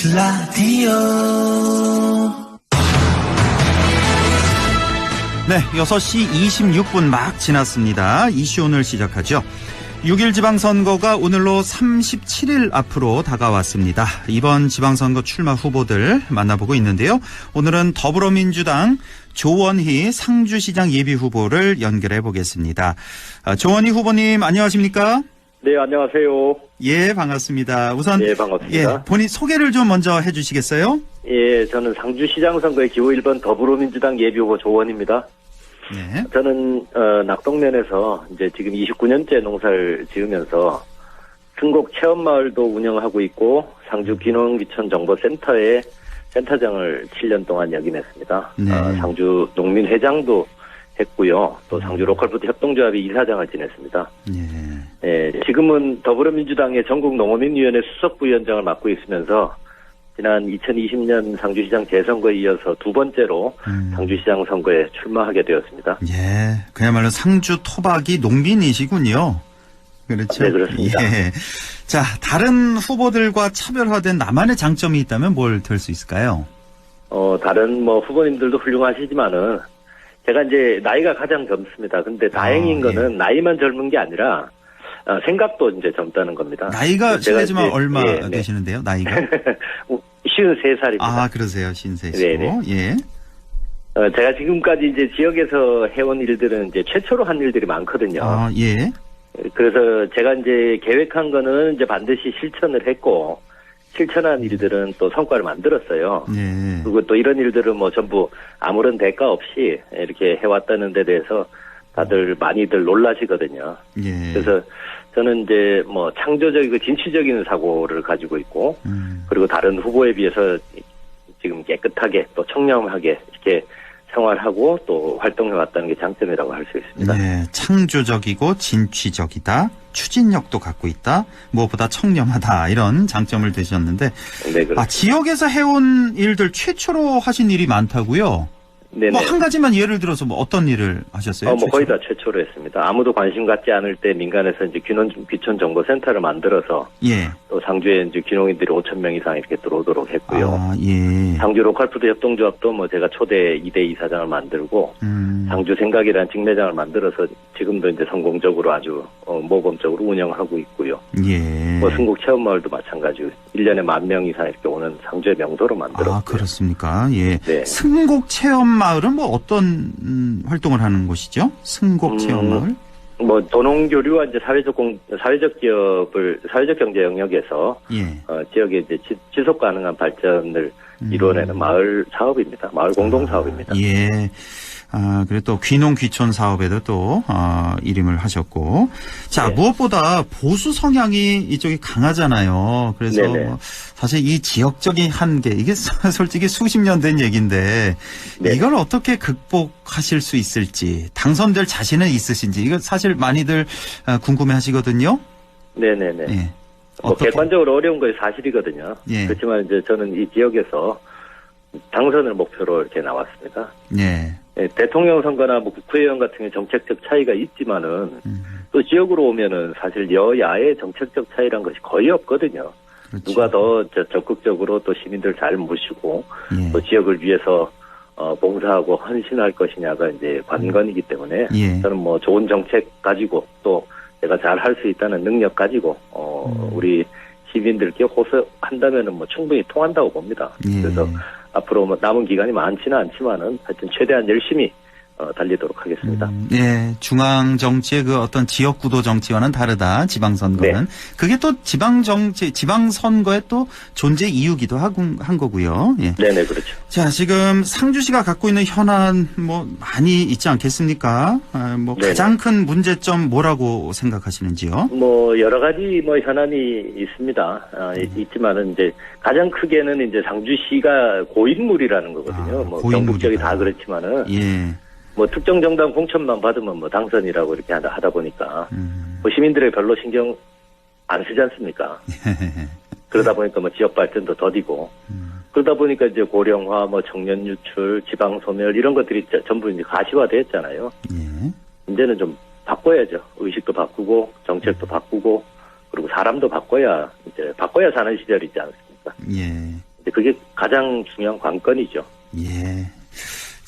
KBS 라디오 네, 6시 26분 막 지났습니다. 이슈 오늘 시작하죠. 6일 지방선거가 오늘로 37일 앞으로 다가왔습니다. 이번 지방선거 출마 후보들 만나보고 있는데요. 오늘은 더불어민주당 조원희 상주시장 예비 후보를 연결해 보겠습니다. 아, 조원희 후보님 안녕하십니까? 네, 안녕하세요. 예, 반갑습니다. 우선 예, 반갑습니다. 예, 본인 소개를 좀 먼저 해 주시겠어요? 예, 저는 상주시장 선거의 기호 1번 더불어민주당 예비후보 조원입니다. 네. 저는 어, 낙동면에서 이제 지금 29년째 농사를 지으면서 승곡 체험마을도 운영하고 있고 상주 귀농귀촌 정보센터에 센터장을 7년 동안 역임했습니다. 네. 어, 상주 농민회장도 했고요. 또 상주 로컬푸드 협동조합의 이사장을 지냈습니다. 예. 예, 지금은 더불어민주당의 전국 농어민위원회 수석부위원장을 맡고 있으면서 지난 2020년 상주시장 재선거에 이어서 두 번째로 음. 상주시장 선거에 출마하게 되었습니다. 예, 그야말로 상주 토박이 농민이시군요. 그렇죠. 네, 그렇습니다. 예. 자, 다른 후보들과 차별화된 나만의 장점이 있다면 뭘 들 수 있을까요? 어, 다른 뭐 후보님들도 훌륭하시지만은 제가 이제 나이가 가장 젊습니다. 근데 다행인 아, 예. 거는 나이만 젊은 게 아니라 어, 생각도 이제 젊다는 겁니다. 나이가 제가 실례지만 이제, 얼마 예, 네. 되시는데요? 나이가? 53살입니다. 아, 그러세요. 신세시고. 네네. 예. 어, 제가 지금까지 이제 지역에서 해온 일들은 이제 최초로 한 일들이 많거든요. 아, 예. 그래서 제가 이제 계획한 거는 이제 반드시 실천을 했고 실천한 일들은 또 성과를 만들었어요. 예. 그리고 또 이런 일들은 뭐 전부 아무런 대가 없이 이렇게 해왔다는 데 대해서 다들 많이들 놀라시거든요. 예. 그래서 저는 이제 뭐 창조적이고 진취적인 사고를 가지고 있고 음, 그리고 다른 후보에 비해서 지금 깨끗하게 또 청렴하게 이렇게 생활하고 또 활동해 왔다는 게 장점이라고 할 수 있습니다. 예. 창조적이고 진취적이다. 추진력도 갖고 있다. 무엇보다 청렴하다. 이런 장점을 드셨는데 네, 그렇습니다. 아, 지역에서 해온 일들 최초로 하신 일이 많다고요? 네네. 뭐 한 가지만 예를 들어서 뭐 어떤 일을 하셨어요? 어, 뭐 거의 최초로? 다 최초로 했습니다. 아무도 관심 갖지 않을 때 민간에서 이제 귀농, 귀촌 정보 센터를 만들어서 예. 또 상주에 이제 귀농인들이 5천 명 이상 이렇게 들어오도록 했고요. 아, 예. 상주 로컬푸드 협동조합도 뭐 제가 초대 2대 이사장을 만들고 음. 상주 생각이라는 직매장을 만들어서 지금도 이제 성공적으로 아주 어, 모범적으로 운영하고 있고요. 예. 뭐 승곡 체험마을도 마찬가지고 1년에 만 명 이상 이렇게 오는 상주의 명도로 만들었고요. 아, 그렇습니까? 예. 네. 승곡 체험 마을은 뭐 어떤 음, 활동을 하는 곳이죠? 승곡 음, 체험 마을? 뭐 도농 교류와 이제 사회적 공 사회적 기업을 사회적 경제 영역에서 예. 어, 지역의 이제 지, 지속 가능한 발전을 음. 이루어내는 마을 사업입니다. 마을 공동 사업입니다. 예. 아, 그리고 또 귀농 귀촌 사업에도 또 어, 일임을 하셨고, 자 네. 무엇보다 보수 성향이 이쪽이 강하잖아요. 그래서 네네. 뭐 사실 이 지역적인 한계 이게 솔직히 수십 년 된 얘기인데 네. 이걸 어떻게 극복하실 수 있을지 당선될 자신은 있으신지 이거 사실 많이들 어, 궁금해하시거든요. 네네네. 예. 뭐 어떻게- 객관적으로 어려운 것이 사실이거든요. 예. 그렇지만 이제 저는 이 지역에서 당선을 목표로 이렇게 나왔습니다. 예. 예, 대통령 선거나 뭐 국회의원 같은 경우 정책적 차이가 있지만은 음, 또 지역으로 오면은 사실 여야의 정책적 차이란 것이 거의 없거든요. 그렇죠. 누가 더 저- 적극적으로 또 시민들 잘 모시고 예. 또 지역을 위해서 어, 봉사하고 헌신할 것이냐가 이제 관건이기 때문에 예. 저는 뭐 좋은 정책 가지고 또 제가 잘 할 수 있다는 능력 가지고 어 음. 우리 시민들께 호소한다면은 뭐 충분히 통한다고 봅니다. 예. 그래서 앞으로 뭐 남은 기간이 많지는 않지만은 하여튼 최대한 열심히 어, 달리도록 하겠습니다. 음, 예, 중앙 정치의 그 어떤 지역 구도 정치와는 다르다. 지방 선거는 네. 그게 또 지방 정치, 지방 선거의 또 존재 이유기도 하고 한 거고요. 예. 네 네 그렇죠. 자, 지금 상주시가 갖고 있는 현안 뭐 많이 있지 않겠습니까? 아, 뭐 네네. 가장 큰 문제점 뭐라고 생각하시는지요? 뭐 여러 가지 뭐 현안이 있습니다. 아, 음. 이- 있지만은 이제 가장 크게는 이제 상주시가 고인물이라는 거거든요. 아, 뭐 고인물이다. 전국적이 다 그렇지만은 예. 뭐 특정 정당 공천만 받으면 뭐 당선이라고 이렇게 하다, 하다 보니까 음. 뭐 시민들의 별로 신경 안 쓰지 않습니까? 그러다 보니까 뭐 지역 발전도 더디고 음. 그러다 보니까 이제 고령화, 뭐 청년 유출, 지방 소멸 이런 것들이 자- 전부 이제 가시화됐잖아요. 예. 이제는 좀 바꿔야죠. 의식도 바꾸고 정책도 바꾸고 그리고 사람도 바꿔야 이제 바꿔야 사는 시절이지 않습니까? 예. 그게 가장 중요한 관건이죠. 예.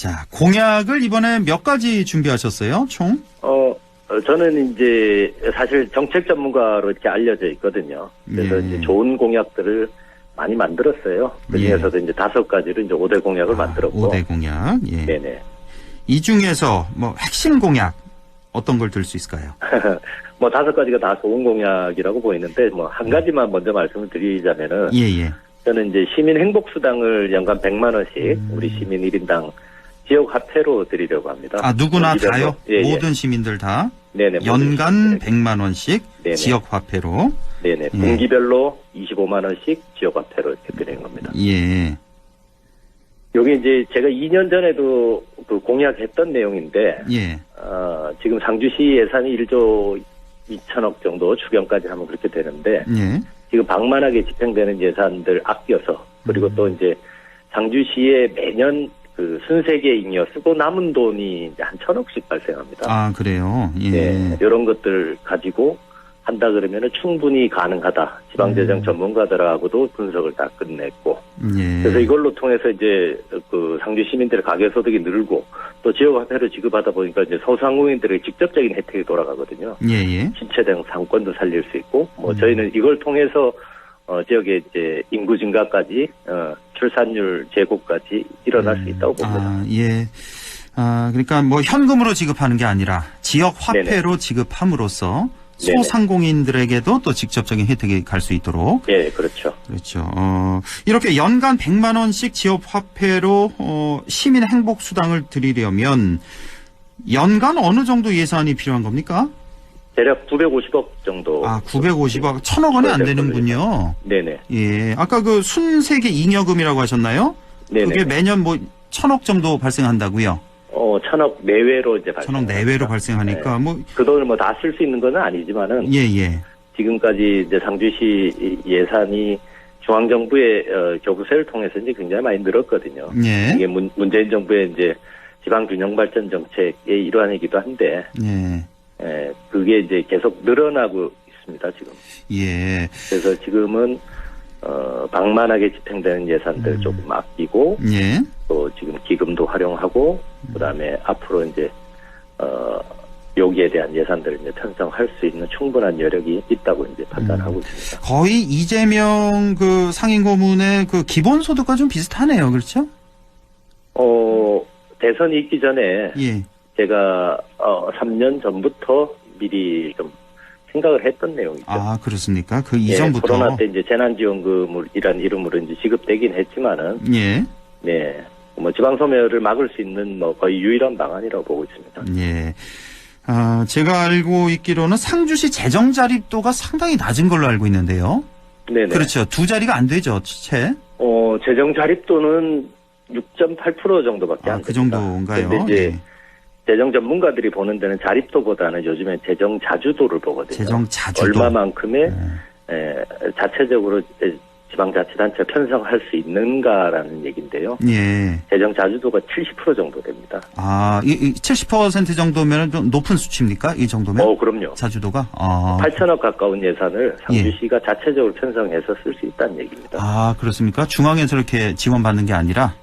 자, 공약을 이번에 몇 가지 준비하셨어요, 총? 어, 어, 저는 이제 사실 정책 전문가로 이렇게 알려져 있거든요. 그래서 예. 이제 좋은 공약들을 많이 만들었어요. 그 예. 중에서도 이제 다섯 가지로 이제 5대 공약을 만들었고. 5대 공약. 예. 네네. 이 중에서 뭐 핵심 공약 어떤 걸 들 수 있을까요? 뭐 다섯 가지가 다 좋은 공약이라고 보이는데 뭐 한 가지만 먼저 말씀을 드리자면은 예, 예. 저는 이제 시민 행복 수당을 연간 100만 원씩 음. 우리 시민 1인당 지역 화폐로 드리려고 합니다. 아, 누구나 이별로. 다요? 예, 예. 모든 시민들 다 네네. 연간 시민들에게. 100만 원씩 네네. 지역 화폐로. 네네. 예. 분기별로 25만 원씩 지역 화폐로 이렇게 드리는 겁니다. 예. 여기 이제 제가 2년 전에도 그 공약했던 내용인데 예. 어, 지금 상주시 예산이 1조 2천억 정도 추경까지 하면 그렇게 되는데 예. 지금 방만하게 집행되는 예산들 아껴서 그리고 음. 또 이제 상주시에 매년 그 순세계 잉여 쓰고 남은 돈이 한 천억씩 발생합니다. 아, 그래요. 예. 네, 이런 것들 가지고 한다 그러면은 충분히 가능하다. 지방재정 음. 전문가들하고도 분석을 다 끝냈고 예. 그래서 이걸로 통해서 이제 그 상주 시민들의 가계소득이 늘고 또 지역화폐로 지급하다 보니까 이제 소상공인들의 직접적인 혜택이 돌아가거든요. 예, 예. 신체 등 상권도 살릴 수 있고 뭐 음. 저희는 이걸 통해서 어 지역의 이제 인구 증가까지 어 출산율 제고까지 일어날 수 있다고 봅니다. 아, 예. 아, 그러니까 뭐 현금으로 지급하는 게 아니라 지역 화폐로 지급함으로써 네네. 소상공인들에게도 또 직접적인 혜택이 갈 수 있도록 예, 그렇죠. 그렇죠. 어, 이렇게 연간 100만 원씩 지역 화폐로 어, 시민 행복 수당을 드리려면 연간 어느 정도 예산이 필요한 겁니까? 대략 950억 정도. 아, 950억, 천억 원이 안 되는군요. 네네. 예. 아까 그 순세계 잉여금이라고 하셨나요? 네네. 그게 매년 뭐 천억 정도 발생한다고요. 어, 천억 내외로 이제 발생. 천억 내외로 발생하니까 뭐그 돈을 뭐 다 쓸 수 있는 건 아니지만은 예, 예. 지금까지 이제 상주시 이- 예산이 중앙정부의 어, 교부세를 통해서 이제 굉장히 많이 늘었거든요. 예. 이게 문, 문재인 정부의 이제 지방 균형 발전 정책의 일환이기도 한데, 예. 에, 그게 이제 계속 늘어나고 있습니다, 지금. 예. 그래서 지금은, 어, 방만하게 집행되는 예산들 음. 조금 아끼고, 예. 또 지금 기금도 활용하고, 그 다음에 앞으로 이제, 어, 여기에 대한 예산들을 이제 편성할 수 있는 충분한 여력이 있다고 이제 판단하고 음. 있습니다. 거의 이재명 그 상임고문의 그 기본소득과 좀 비슷하네요. 그렇죠? 어, 대선이 있기 전에 예. 제가, 어, 3년 전부터 미리 좀 생각을 했던 내용이죠. 아, 그렇습니까? 그 예, 이전부터. 코로나 때 이제 재난지원금이란 이름으로 이제 지급되긴 했지만은, 예. 네, 뭐 지방 소멸을 막을 수 있는 뭐 거의 유일한 방안이라고 보고 있습니다. 예. 아, 제가 알고 있기로는 상주시 재정 자립도가 상당히 낮은 걸로 알고 있는데요. 네네. 그렇죠. 두 자리가 안 되죠, 채. 어, 재정 자립도는 6.8% 정도밖에 아, 안그 됩니다. 정도인가요? 근데 이제 예. 재정 전문가들이 보는 데는 자립도보다는 요즘에 재정 자주도를 보거든요. 재정 자주도. 얼마만큼의 음. 에, 자체적으로 지방자치단체 편성할 수 있는가라는 얘기인데요. 예. 재정 자주도가 70% 정도 됩니다. 아, 이, 이 70% 정도면 좀 높은 수치입니까? 이 정도면? 어, 그럼요. 자주도가? 아. 8천억 가까운 예산을 상주시가 자체적으로 편성해서 쓸 수 있다는 얘기입니다. 아, 그렇습니까? 중앙에서 이렇게 지원받는 게 아니라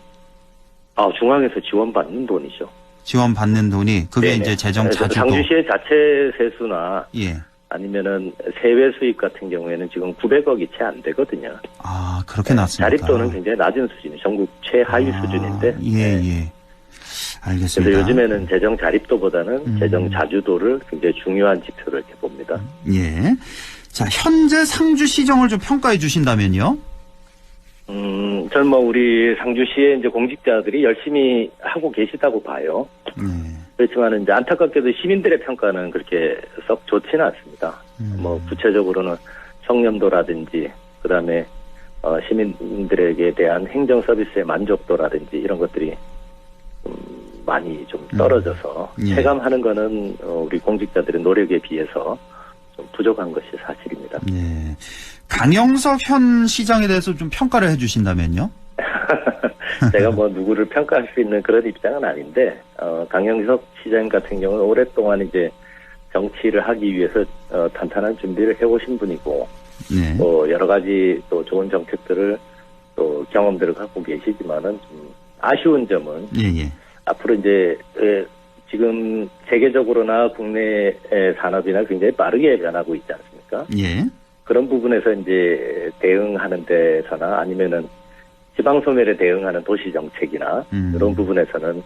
아, 중앙에서 지원받는 돈이죠. 지원받는 돈이 그게 네네. 이제 재정 그래서 자주도. 상주시의 자체 세수나 예. 아니면은 세외 수익 같은 경우에는 지금 900억이 채 안 되거든요. 아, 그렇게 났습니까? 자립도는 굉장히 낮은 수준이 전국 최하위 아, 수준인데. 예, 네. 예. 그래서 알겠습니다. 요즘에는 재정 자립도보다는 음. 재정 자주도를 굉장히 중요한 지표로 이렇게 봅니다. 예. 자, 현재 상주 시정을 좀 평가해 주신다면요? 음, 저는 뭐 우리 상주시의 이제 공직자들이 열심히 하고 계시다고 봐요. 예. 그렇지만 이제 안타깝게도 시민들의 평가는 그렇게 썩 좋지는 않습니다. 음. 뭐 구체적으로는 청렴도라든지 그다음에 어, 시민들에게 대한 행정 서비스의 만족도라든지 이런 것들이 좀 많이 좀 떨어져서 예. 체감하는 거는 어, 우리 공직자들의 노력에 비해서 좀 부족한 것이 사실입니다. 예. 강영석 현 시장에 대해서 좀 평가를 해 주신다면요? 제가 뭐 누구를 평가할 수 있는 그런 입장은 아닌데 어, 강영석 시장 같은 경우는 오랫동안 이제 정치를 하기 위해서 어, 탄탄한 준비를 해오신 분이고 네. 또 여러 가지 또 좋은 정책들을 또 경험들을 갖고 계시지만은 좀 아쉬운 점은 예, 예. 앞으로 이제 에, 지금 세계적으로나 국내 산업이나 굉장히 빠르게 변하고 있지 않습니까? 예. 그런 부분에서 이제 대응하는 데서나 아니면은 지방 소멸에 대응하는 도시 정책이나 음. 이런 부분에서는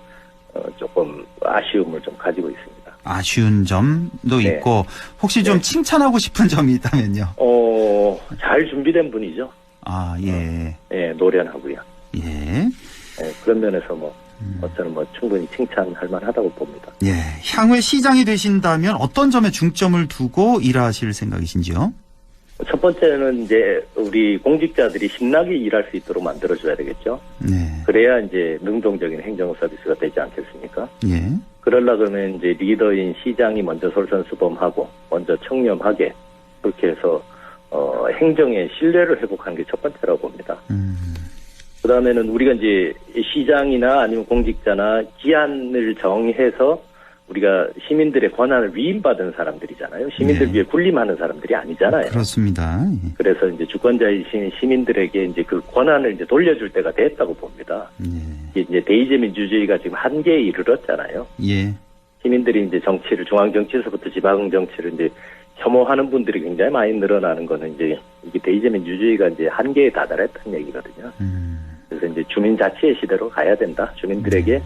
어, 조금 아쉬움을 좀 가지고 있습니다. 아쉬운 점도 네. 있고 혹시 좀 네. 칭찬하고 싶은 점이 있다면요. 어, 잘 준비된 분이죠. 아, 예. 예, 노련하고요. 예. 예, 그런 면에서 뭐, 음. 어, 저는 뭐 충분히 칭찬할 만하다고 봅니다. 예. 향후에 시장이 되신다면 어떤 점에 중점을 두고 일하실 생각이신지요? 첫 번째는 이제 우리 공직자들이 신나게 일할 수 있도록 만들어줘야 되겠죠. 네. 그래야 이제 능동적인 행정 서비스가 되지 않겠습니까? 예. 그러려 그러면 이제 리더인 시장이 먼저 솔선수범하고 먼저 청렴하게 그렇게 해서 어, 행정의 신뢰를 회복하는 게 첫 번째라고 봅니다. 음. 그 다음에는 우리가 이제 시장이나 아니면 공직자나 기한을 정해서 우리가 시민들의 권한을 위임받은 사람들이잖아요. 시민들 네. 위해 군림하는 사람들이 아니잖아요. 그렇습니다. 예. 그래서 이제 주권자이신 시민들에게 이제 그 권한을 이제 돌려줄 때가 됐다고 봅니다. 예. 이제 대의제 민주주의가 지금 한계에 이르렀잖아요. 예. 시민들이 이제 정치를 중앙 정치에서부터 지방 정치를 이제 혐오하는 분들이 굉장히 많이 늘어나는 거는 이제 이게 대의제 민주주의가 이제 한계에 다다랐다는 얘기거든요. 음. 그래서 이제 주민 자치의 시대로 가야 된다. 주민들에게 에,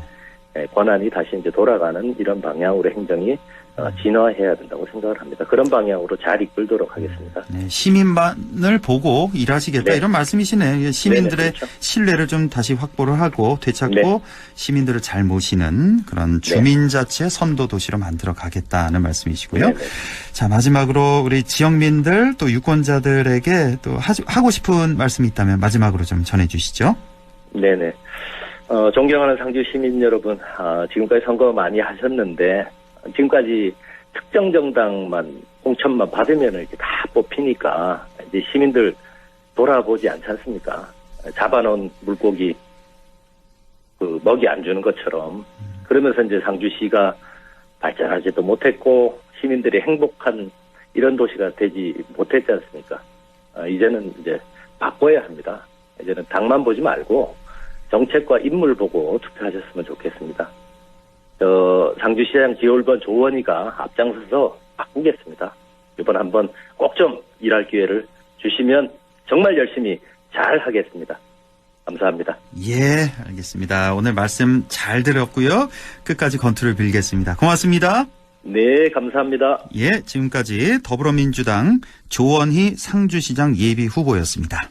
권한이 다시 이제 돌아가는 이런 방향으로 행정이 어, 진화해야 된다고 생각을 합니다. 그런 방향으로 잘 이끌도록 하겠습니다. 네, 시민만을 보고 일하시겠다 네. 이런 말씀이시네요. 이게 시민들의 네네, 그렇죠. 신뢰를 좀 다시 확보를 하고 되찾고 네. 시민들을 잘 모시는 그런 주민자치 선도 도시로 만들어 가겠다는 말씀이시고요. 네네. 자 마지막으로 우리 지역민들 또 유권자들에게 또 하, 하고 싶은 말씀이 있다면 마지막으로 좀 전해주시죠. 네네. 어, 존경하는 상주 시민 여러분, 아, 지금까지 선거 많이 하셨는데, 지금까지 특정 정당만 공천만 받으면 이렇게 다 뽑히니까, 이제 시민들 돌아보지 않지 않습니까? 잡아놓은 물고기, 그, 먹이 안 주는 것처럼, 그러면서 이제 상주시가 발전하지도 못했고, 시민들이 행복한 이런 도시가 되지 못했지 않습니까? 아, 이제는 이제 바꿔야 합니다. 이제는 당만 보지 말고, 정책과 인물 보고 투표하셨으면 좋겠습니다. 저 상주시장 기울번 조원이가 앞장서서 바꾸겠습니다. 이번 한번 꼭 좀 일할 기회를 주시면 정말 열심히 잘 하겠습니다. 감사합니다. 예, 알겠습니다. 오늘 말씀 잘 들었고요. 끝까지 건투를 빌겠습니다. 고맙습니다. 네, 감사합니다. 예, 지금까지 더불어민주당 조원희 상주시장 예비 후보였습니다.